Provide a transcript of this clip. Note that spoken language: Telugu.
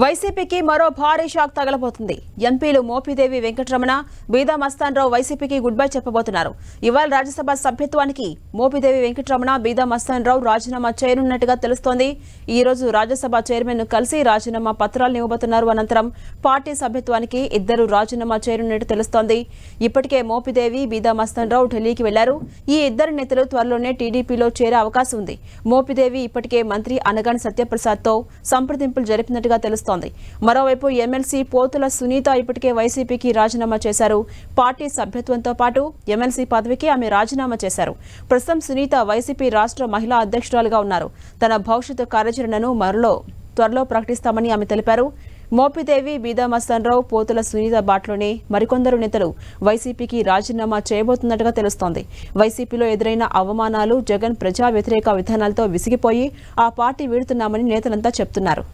వైసీపీకి మరో భారీ షాక్ తగలబోతుంది. ఎంపీలు మోపిదేవి వెంకటరమణ బీదా మస్తాన్రావు వైసీపీకి గుడ్ బై చెప్పబోతున్నారు. ఇవాళ రాజ్యసభ సభ్యత్వానికి మోపిదేవి వెంకటరమణ బీదా మస్తాన్రావు రాజీనామా చేయనున్నట్టుగా తెలుస్తోంది. ఈ రోజు రాజ్యసభ చైర్మన్ను కలిసి రాజీనామా పత్రాలు ఇవ్వబోతున్నారు. అనంతరం పార్టీ సభ్యత్వానికి ఇద్దరు రాజీనామా చేయనున్నట్టు తెలుస్తోంది. ఇప్పటికే మోపిదేవి బీదా మస్తాన్రావు ఢిల్లీకి వెళ్ళారు. ఈ ఇద్దరు నేతలు త్వరలోనే టీడీపీలో చేరే అవకాశం ఉంది. మోపిదేవి ఇప్పటికే మంత్రి అనగాని సత్యప్రసాద్తో సంప్రదింపులు జరిపినట్టుగా తెలుస్తోంది. మరోవైపు ఎమ్మెల్సీ పోతుల సునీత ఇప్పటికే వైసీపీకి రాజీనామా చేశారు. పార్టీ సభ్యత్వంతో పాటు ఎమ్మెల్సీ పదవికి ఆమె రాజీనామా చేశారు. ప్రస్తుతం సునీత వైసీపీ రాష్ట్ర మహిళా అధ్యక్షురాలుగా ఉన్నారు. తన భవిష్యత్తు కార్యాచరణను మరలో త్వరలో ప్రకటిస్తామని ఆమె తెలిపారు. మోపిదేవి బీదా పోతుల సునీత బాట్లోనే మరికొందరు నేతలు వైసీపీకి రాజీనామా చేయబోతున్నట్టుగా తెలుస్తోంది. వైసీపీలో ఎదురైన అవమానాలు జగన్ ప్రజా వ్యతిరేక విధానాలతో విసిగిపోయి ఆ పార్టీ వీడుతున్నామని నేతలంతా చెప్తున్నారు.